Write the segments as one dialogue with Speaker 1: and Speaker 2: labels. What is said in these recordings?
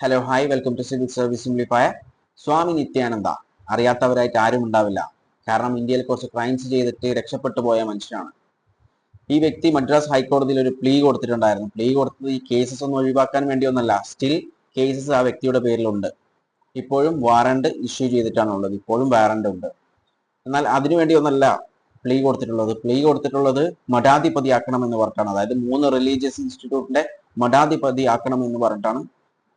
Speaker 1: Hello hi welcome to civil service simplifier Swami Nithyananda. അറിയാത്തവരായിട്ട് ആരും ഉണ്ടാവില്ല. കാരണം ഇന്ത്യയിൽ കുറച്ച് ക്രൈംസ് ചെയ്തിട്ട് രക്ഷപ്പെട്ടു പോയ മനുഷ്യനാണ്. ഈ വ്യക്തി മദ്രാസ് ഹൈക്കോടതിയിൽ ഒരു പ്ലീ കൊടുത്തിട്ടുണ്ടായിരുന്നു. പ്ലീ കൊടുത്തത് ഈ കേസസ് ഒന്നും ഒഴിവാക്കാൻ വേണ്ടിയൊന്നല്ല സ്റ്റിൽ കേസസ് ആ വ്യക്തിയുടെ പേരിലുണ്ട്. ഇപ്പോഴും വാറണ്ട് ഇഷ്യൂ ചെയ്തിട്ടാണ് ഉള്ളത്. ഇപ്പോഴും വാറണ്ട് ഉണ്ട്. എന്നാൽ അതിനു വേണ്ടിയൊന്നല്ല പ്ലീ കൊടുത്തിട്ടുള്ളത്. പ്ലീ കൊടുത്തിട്ടുള്ളത് മഠാധിപതി ആക്കണം എന്ന് പറഞ്ഞിട്ടാണ്. അതായത് മൂന്ന് റിലീജിയസ് ഇൻസ്റ്റിറ്റ്യൂട്ടിന്റെ മഠാധിപതി ആക്കണം എന്ന് പറഞ്ഞിട്ടാണ്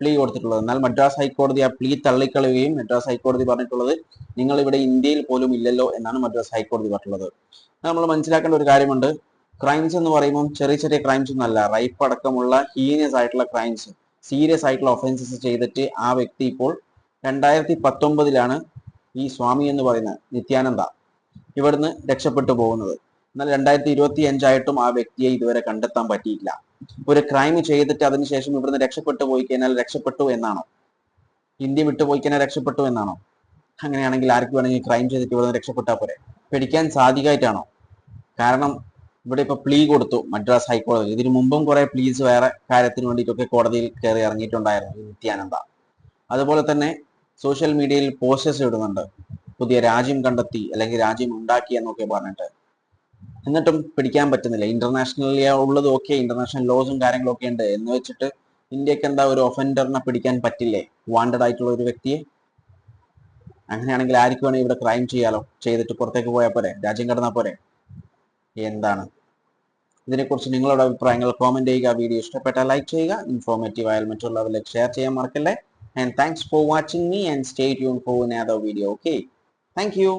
Speaker 1: പ്ലീ കൊടുത്തിട്ടുള്ളത്. എന്നാൽ മദ്രാസ് ഹൈക്കോടതി ആ പ്ലീ തള്ളിക്കളയുകയും മദ്രാസ് ഹൈക്കോടതി പറഞ്ഞിട്ടുള്ളത് നിങ്ങൾ ഇവിടെ ഇന്ത്യയിൽ പോലും ഇല്ലല്ലോ എന്നാണ് മദ്രാസ് ഹൈക്കോടതി പറഞ്ഞിട്ടുള്ളത്. നമ്മൾ മനസ്സിലാക്കേണ്ട ഒരു കാര്യമുണ്ട്. ക്രൈംസ് എന്ന് പറയുമ്പോൾ ചെറിയ ചെറിയ ക്രൈംസ് ഒന്നല്ല റൈപ്പ് അടക്കമുള്ള ഹീനിയസ് ആയിട്ടുള്ള ക്രൈംസ് സീരിയസ് ആയിട്ടുള്ള ഒഫൻസസ് ചെയ്തിട്ട് ആ വ്യക്തി ഇപ്പോൾ രണ്ടായിരത്തി പത്തൊമ്പതിലാണ് ഈ സ്വാമി എന്ന് പറയുന്ന നിത്യാനന്ദ ഇവിടുന്ന് രക്ഷപ്പെട്ടു പോകുന്നത്. എന്നാൽ രണ്ടായിരത്തി ഇരുപത്തി അഞ്ചായിട്ടും ആ വ്യക്തിയെ ഇതുവരെ കണ്ടെത്താൻ പറ്റിയില്ല. ഒരു ക്രൈം ചെയ്തിട്ട് അതിനുശേഷം ഇവിടുന്ന് രക്ഷപ്പെട്ടു പോയി കഴിഞ്ഞാൽ രക്ഷപ്പെട്ടു എന്നാണോ? ഇന്ത്യ വിട്ടുപോയി കഴിഞ്ഞാൽ രക്ഷപ്പെട്ടു എന്നാണോ? അങ്ങനെയാണെങ്കിൽ ആർക്ക് വേണമെങ്കിൽ ക്രൈം ചെയ്തിട്ട് ഇവിടുന്ന് രക്ഷപ്പെട്ടാൽ പോരെ? പിടിക്കാൻ സാധികമായിട്ടാണോ കാരണം ഇവിടെ ഇപ്പൊ പ്ലീ കൊടുത്തു മദ്രാസ് ഹൈക്കോടതി. ഇതിനു മുമ്പും കുറെ പ്ലീസ് വേറെ കാര്യത്തിന് വേണ്ടിയിട്ടൊക്കെ കോടതിയിൽ കയറി ഇറങ്ങിയിട്ടുണ്ടായിരുന്നു നിത്യാനന്ദ. അതുപോലെ തന്നെ സോഷ്യൽ മീഡിയയിൽ പോസ്റ്റേഴ്സ് ഇടുന്നുണ്ട്. പുതിയ രാജ്യം കണ്ടെത്തി അല്ലെങ്കിൽ രാജ്യം ഉണ്ടാക്കി എന്നൊക്കെ പറഞ്ഞിട്ട്. എന്നിട്ടും പിടിക്കാൻ പറ്റുന്നില്ല. ഇന്റർനാഷണലി ഉള്ളത് ഓക്കെ ഇന്റർനാഷണൽ ലോസും കാര്യങ്ങളൊക്കെ ഉണ്ട്. എന്ന് വെച്ചിട്ട് ഇന്ത്യയ്ക്ക് എന്താ ഒരു ഒഫൻഡറിനെ പിടിക്കാൻ പറ്റില്ലേ? വാണ്ടഡ് ആയിട്ടുള്ള ഒരു വ്യക്തിയെ? അങ്ങനെയാണെങ്കിൽ ആർക്ക് വേണമെങ്കിൽ ഇവിടെ ക്രൈം ചെയ്യാലോ? ചെയ്തിട്ട് പുറത്തേക്ക് പോയാൽ പോരെ? രാജ്യം കടന്നാൽ പോരെ? എന്താണ്? ഇതിനെക്കുറിച്ച് നിങ്ങളുടെ അഭിപ്രായങ്ങൾ കോമെന്റ് ചെയ്യുക. വീഡിയോ ഇഷ്ടപ്പെട്ടാൽ ലൈക്ക് ചെയ്യുക. ഇൻഫോർമേറ്റീവ് ആയാൽ മറ്റുള്ളവരിലേക്ക് ഷെയർ ചെയ്യാൻ മറക്കല്ലേ. And thanks for watching me and stay tune for another video okay thank you